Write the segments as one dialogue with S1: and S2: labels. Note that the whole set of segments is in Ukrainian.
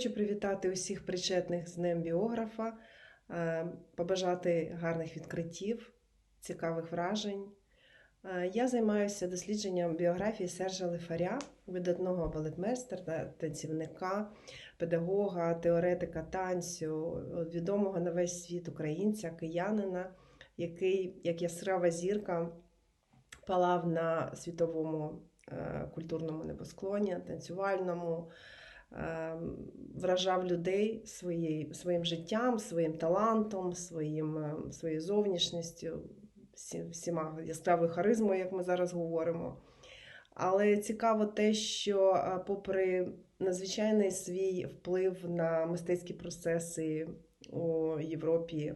S1: Хочу привітати усіх причетних з Днем біографа, е, побажати гарних відкриттів, цікавих вражень. Е, Я займаюся дослідженням біографії Сержа Лифаря, видатного балетмейстера, танцівника, педагога, теоретика танцю, відомого на весь світ українця, киянина, який, як яскрава зірка, палав на світовому е, культурному небосклоні, танцювальному. Е, Вражав людей своєю, своїм життям, своїм талантом, своїм, е, своєю зовнішністю, всі- всіма яскравою харизмою, як ми зараз говоримо. Але цікаво те, що е, попри надзвичайний свій вплив на мистецькі процеси у Європі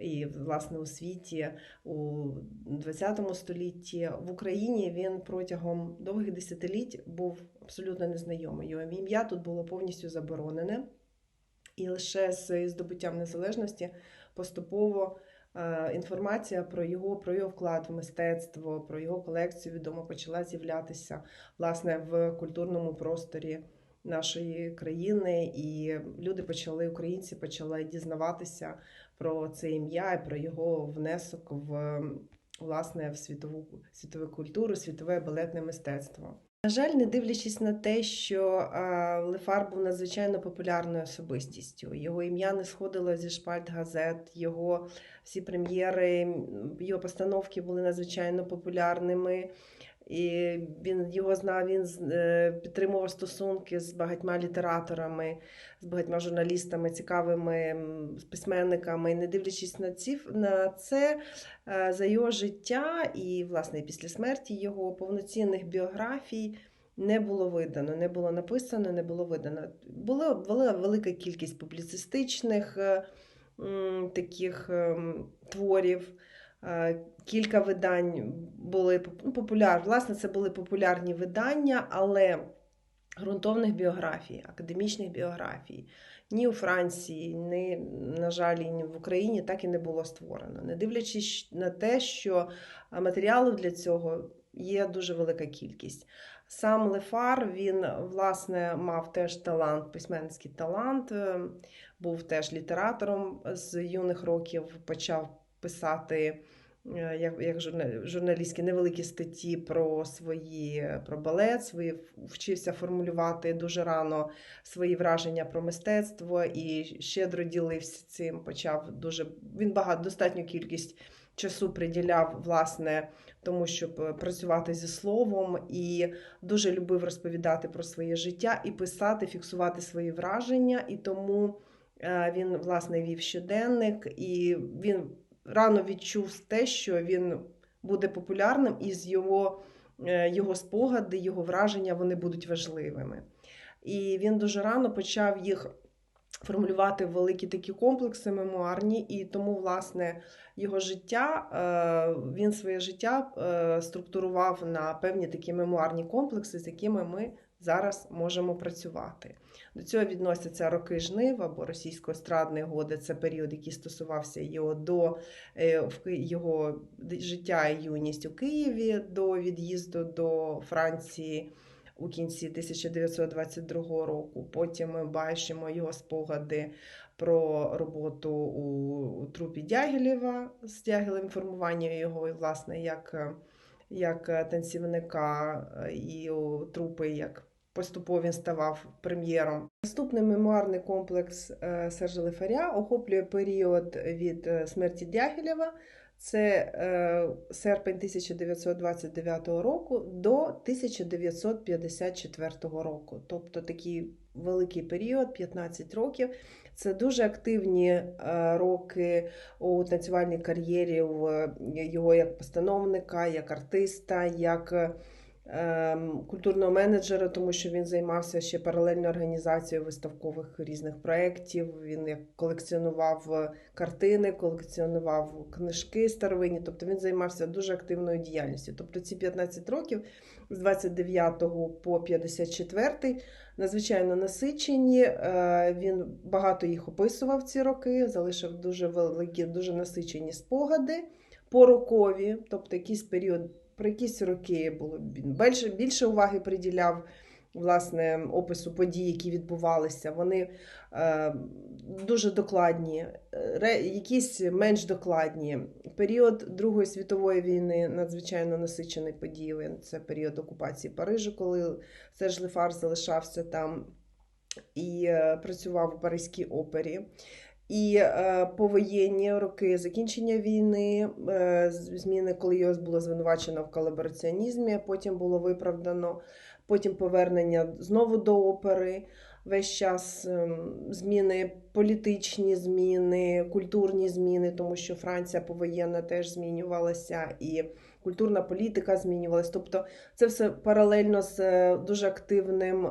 S1: і, власне, у світі у ХХ столітті, в Україні він протягом довгих десятиліть був абсолютно незнайомий. Його ім'я тут було повністю заборонене. І лише з здобуттям незалежності поступово е, інформація про його, про його вклад в мистецтво, про його колекцію відомо почала з'являтися власне в культурному просторі нашої країни. І люди почали, українці почали дізнаватися про це ім'я і про його внесок в власне в світову світову культуру, світове балетне мистецтво. На жаль, не дивлячись на те, що Лефар був надзвичайно популярною особистістю. Його ім'я не сходило зі шпальт газет, його всі прем'єри, його постановки були надзвичайно популярними. І він його знав, він е, підтримував стосунки з багатьма літераторами, з багатьма журналістами, цікавими письменниками. І не дивлячись на ці на це, е, за його життя і, власне, після смерті його повноцінних біографій не було видано, не було написано, не було видано. Була, була велика кількість публіцистичних е, таких ем, творів. Е, Кілька видань були ну, популярні. Власне, це були популярні видання, але ґрунтовних біографій, академічних біографій ні у Франції, ні, на жаль, ні в Україні так і не було створено. Не дивлячись на те, що матеріалів для цього є дуже велика кількість. Сам Лефар він власне мав теж талант, письменницький талант, е, був теж літератором з юних років, почав писати е, як, як журналістські невеликі статті про свої про балет, свої вчився формулювати дуже рано свої враження про мистецтво і щедро ділився цим. Почав дуже він багато достатню кількість часу приділяв власне тому, щоб е, працювати зі словом, і дуже любив розповідати про своє життя і писати, фіксувати свої враження. І тому е, він власне вів щоденник, і він рано відчув те, що він буде популярним, і з його, е, його спогади, його враження вони будуть важливими. І він дуже рано почав їх формулювати в великі такі комплекси мемуарні, і тому, власне, його життя, е, він своє життя е, структурував на певні такі мемуарні комплекси, з якими ми зараз можемо працювати. До цього відносяться роки жнив або російсько-естрадної годи. Це період, який стосувався його до е, його життя і юність у Києві до від'їзду до Франції у кінці 1922 року. Потім ми бачимо його спогади про роботу у, трупі Дягілєва з Дягілем формування його, і, власне, як, як танцівника е, і трупи як. Поступово він ставав прем'єром. Наступний мемуарний комплекс е, Сержа Лефаря охоплює період від е, смерті Дягілєва, це е, серпень 1929 року до 1954 року. Тобто такий великий період, 15 років. Це дуже активні роки у танцювальній кар'єрі в його як постановника, як артиста, як культурного менеджера, тому що він займався ще паралельно організацією виставкових різних проєктів. Він колекціонував е, картини, колекціонував книжки старовинні, тобто він займався дуже активною діяльністю. Тобто ці 15 років з 29 по 54 надзвичайно насичені. Е, Він багато їх описував ці роки, залишив дуже великі, дуже насичені спогади порокові, тобто якийсь період, про якісь роки було більше, більше уваги приділяв власне опису подій, які відбувалися. Вони е, дуже докладні, ре, якісь менш докладні. Період Другої світової війни надзвичайно насичений подіями. Це період окупації Парижу, коли Серж Лефар залишався там і е, працював у Паризькій опері. І е, повоєнні роки закінчення війни, е, зміни, коли його було звинувачено в колабораціонізмі, потім було виправдано, потім повернення знову до опери. Весь час ем, зміни, політичні зміни, культурні зміни, тому що Франція повоєнна теж змінювалася і культурна політика змінювалась. Тобто це все паралельно з е, дуже активним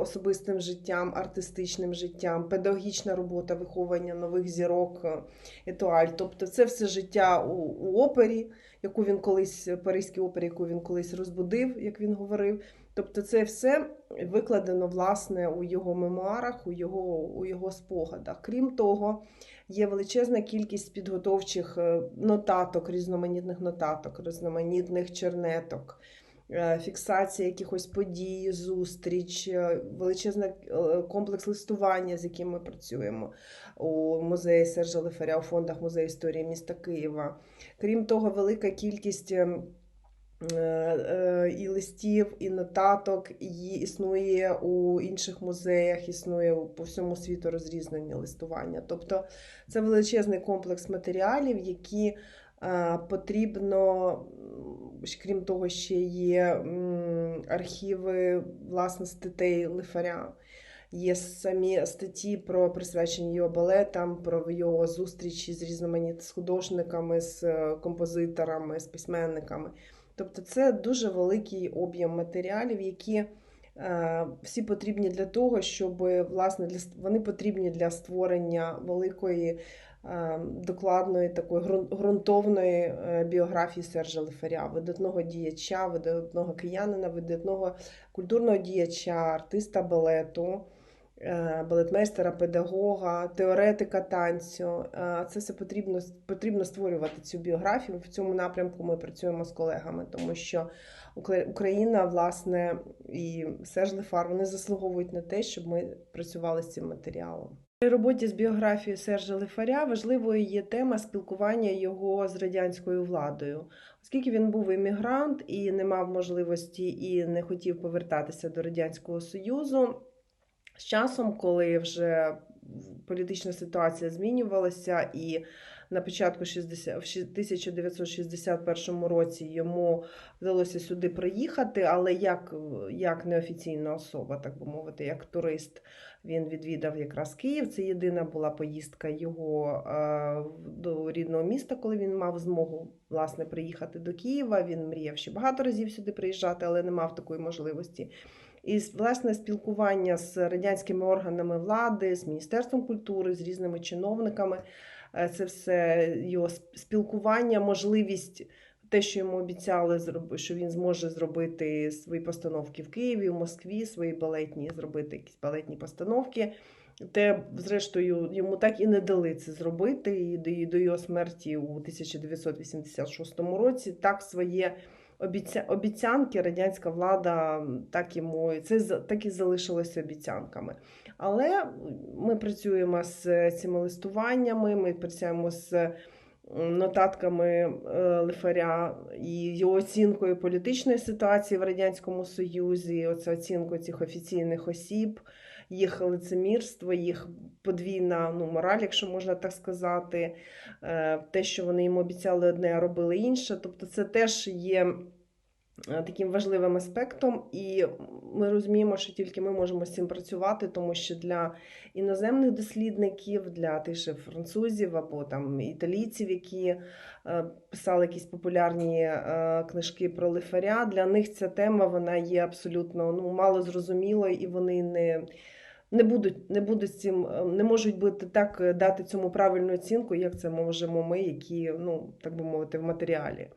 S1: особистим життям, артистичним життям, педагогічна робота, виховання нових зірок, е, етуаль. Тобто, це все життя у, у опері, яку він колись Паризькій опері, яку він колись розбудив, як він говорив. Тобто, це все викладено власне у його мемуарах, у його, у його спогадах. Крім того, є величезна кількість підготовчих е, нотаток, різноманітних нотаток, різноманітних чернеток, е, фіксація якихось подій, зустріч, е, величезний комплекс листування, з яким ми працюємо у музеї Сержа Лефаря, у фондах музею історії міста Києва. Крім того, велика кількість. Е, е, і листів, і нотаток, і існує у інших музеях, існує по всьому світу розрізнення листування. Тобто це величезний комплекс матеріалів, які е, потрібно, крім того, ще є архіви власне статей лифаря. Є самі статті про присвячені його балетам, про його зустрічі з різноманітними художниками, з композиторами, з письменниками. Тобто це дуже великий об'єм матеріалів, які е, всі потрібні для того, щоб власне для вони потрібні для створення великої е, докладної такої ґрунтовної е, біографії Сержа Лефаря, видатного діяча, видатного киянина, видатного культурного діяча, артиста балету. Е, балетмейстера, педагога, теоретика танцю. Е, це все потрібно потрібно створювати цю біографію. В цьому напрямку ми працюємо з колегами, тому що Україна, власне, і Серж Лефар вони заслуговують на те, щоб ми працювали з цим матеріалом. При роботі з біографією Сержа Лефаря важливою є тема спілкування його з радянською владою, оскільки він був іммігрант і не мав можливості і не хотів повертатися до радянського союзу. З часом, коли вже політична ситуація змінювалася, і на початку 60, в 1961 році йому вдалося сюди приїхати, але як як неофіційна особа, так би мовити, як турист, він відвідав якраз Київ. Це єдина була поїздка його до рідного міста, коли він мав змогу власне приїхати до Києва. Він мріяв ще багато разів сюди приїжджати, але не мав такої можливості. І власне спілкування з радянськими органами влади, з міністерством культури, з різними чиновниками. Е, це все його спілкування, можливість. Те, що йому обіцяли, що він зможе зробити свої постановки в Києві, в Москві, свої балетні, зробити якісь балетні постановки. Те, зрештою, йому так і не дали це зробити. І до його смерті у 1986 році так своє обіцянки радянська влада так йому це так і залишилося обіцянками. Але ми працюємо з цими листуваннями, ми працюємо з нотатками е, Лифаря і його оцінкою політичної ситуації в Радянському Союзі, оце оцінкою цих офіційних осіб, їх лицемірство, їх подвійна ну, мораль, якщо можна так сказати, е, те, що вони їм обіцяли одне, а робили інше. Тобто, це теж є. Е, таким важливим аспектом, і ми розуміємо, що тільки ми можемо з цим працювати, тому що для іноземних дослідників, для тих же французів або там італійців, які е, писали якісь популярні книжки про лифаря, для них ця тема вона є абсолютно ну, мало зрозумілою, і вони не. Не будуть не будуть цим, не можуть бути так дати цьому правильну оцінку, як це можемо ми, які, ну так би мовити, в матеріалі.